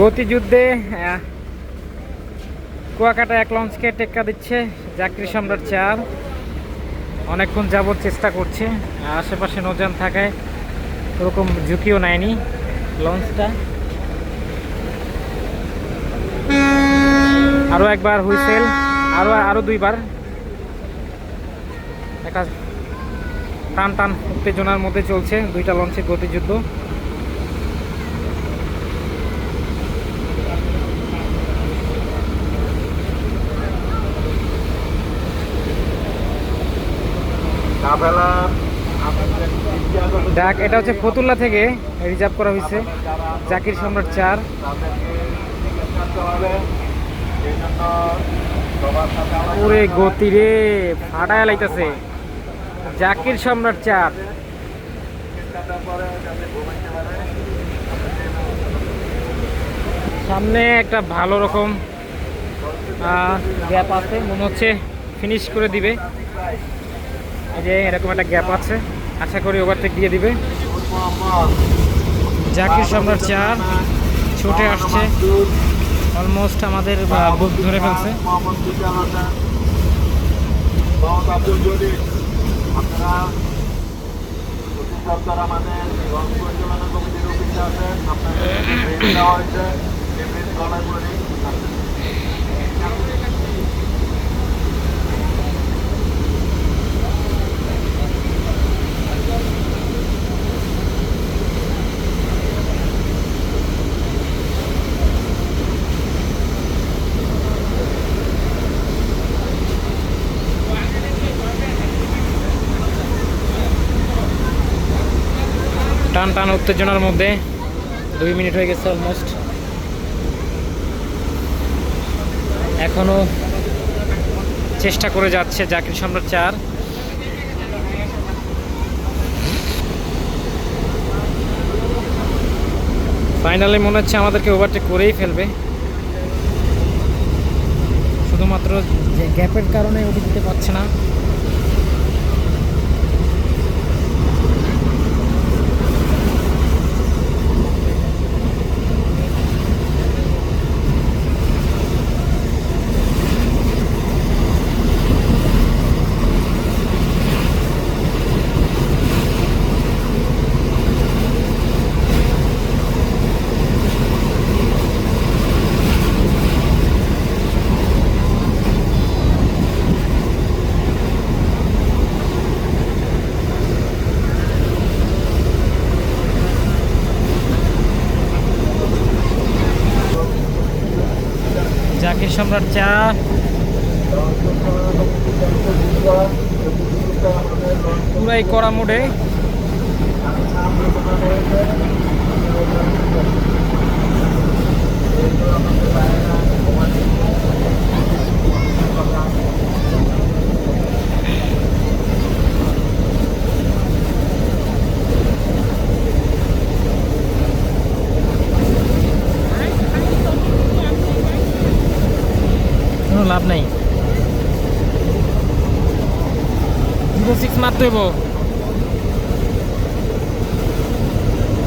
গতিযুদ্ধে কুয়াকাটা এক লঞ্চকে টেক্কা দিচ্ছে জাকরি সম্রাট চার অনেকক্ষণ যাবত চেষ্টা করছে, আশেপাশে নৌযান থাকায় ওরকম ঝুঁকিও নেয়নি লঞ্চটা। আরও একবার হুইসেল আরও আরও দুইবার। একটা টান টান উত্তেজনার মধ্যে চলছে দুইটা লঞ্চের গতিযুদ্ধ। ডাক এটা হচ্ছে ফতুল্লা থেকে রিজার্ভ করা হয়েছে। জাকির সম্রাট চার। পুরে গতি রে ফাটায় লাইতেছে। জাকির সম্রাট চার সামনে একটা ভালো রকম গ্যাপ আছে, মনে হচ্ছে ফিনিশ করে দিবে। এই যে এরকম একটা গ্যাপ আছে, আশা করি ওভারটেক দিয়ে দিবে। জাকির সম্রাট চার ছুটে আসছে। অলমোস্ট আমাদের বুক ধরে ফেলছে। আপনারা প্রতি সপ্তাহ আমাদের রং পরিচালনা কমিটির অফিসে আছেন। আপনাদের দেওয়া হয়েছে। ট্রেন গণনা টান টান উত্তেজনার মধ্যে দুই মিনিট হয়ে গেছে অলমোস্ট এখনও চেষ্টা করে যাচ্ছে জাকির সম্রাট চার। ফাইনালি মনে হচ্ছে আমাদেরকে ওভারটেক করেই ফেলবে। শুধুমাত্র যে গ্যাপের কারণে উঠে দিতে পারছে না। জাকির সম্রাট চা। পুরাই করা মোডে লাভ নাই। জিরো সিক্স মারতে হইব।